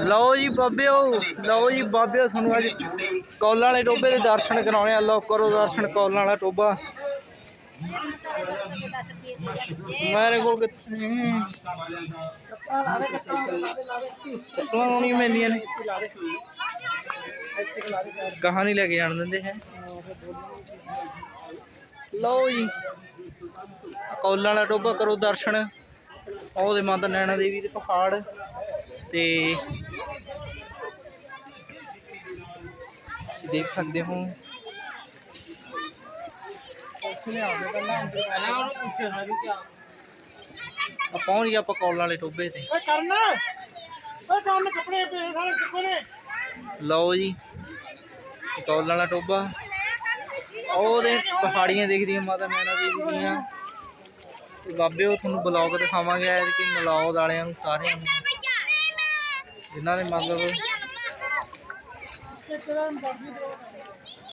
ਲਓ ਜੀ ਬਾਬਿਓ ਲਓ ਜੀ ਬਾਬਿਓ ਤੁਹਾਨੂੰ ਅੱਜ ਕੌਲਾਂ ਵਾਲੇ ਟੋਬੇ ਦੇ ਦਰਸ਼ਨ ਕਰਾਉਣੇ ਆ ਲਓ ਕਰੋ ਦਰਸ਼ਨ ਕੌਲਾਂ ਵਾਲਾ ਟੋਬਾ ਮੇਰੇ ਕੋਲ ਕਿੱਥੇ ਹਮ। ਚੱਪਲਾਂ ਲਾਉਣੀਆਂ ਪੈਂਦੀਆਂ ਨੇ ਕਹਾਂ ਨਹੀਂ ਲੈ ਕੇ ਜਾਣ ਦਿੰਦੇ ਹੈ ਲਓ ਜੀ ਕੌਲਾਂ ਵਾਲਾ ਟੋਬਾ ਕਰੋ ਦਰਸ਼ਨ ਉਹਦੇ ਮਾਤਾ ਨੈਣਾ ਦੇਵੀ ਦੇ ਪਹਾੜ ਤੇ ਤੁਸੀਂ ਦੇਖ ਸਕਦੇ ਹੋ। ਆ ਪਹੁੰਚ ਗਿਆ ਆਪਾਂ ਕੌਲਾਂ ਵਾਲੇ ਟੋਬੇ ਤੇ। ਓਏ ਕਰਨ! ਓਏ ਕਰਨ ਕੱਪੜੇ ਪਏ ਸਾਰੇ ਚੁੱਕੋ ਨੇ ਲਓ ਜੀ ਇਹ ਕੌਲਾਂ ਵਾਲਾ ਟੋਬਾ ਉਹਦੇ ਪਹਾੜੀਆਂ ਦਿਖਦੀਆਂ ਮਾਤਾ ਨੈਣਾ ਦੇਵੀ ਦੀਆਂ। ਤੇ ਬਾਬੇ ਉਹ ਤੁਹਾਨੂੰ ਬਲੌਗ ਦਿਖਾਵਾਂਗੇ ਕਿ ਮਲੌਦ ਵਾਲਿਆਂ ਨੂੰ ਸਾਰਿਆਂ ਨੂੰ। ਜਿਨ੍ਹਾਂ ਨੇ ਮਤਲਬ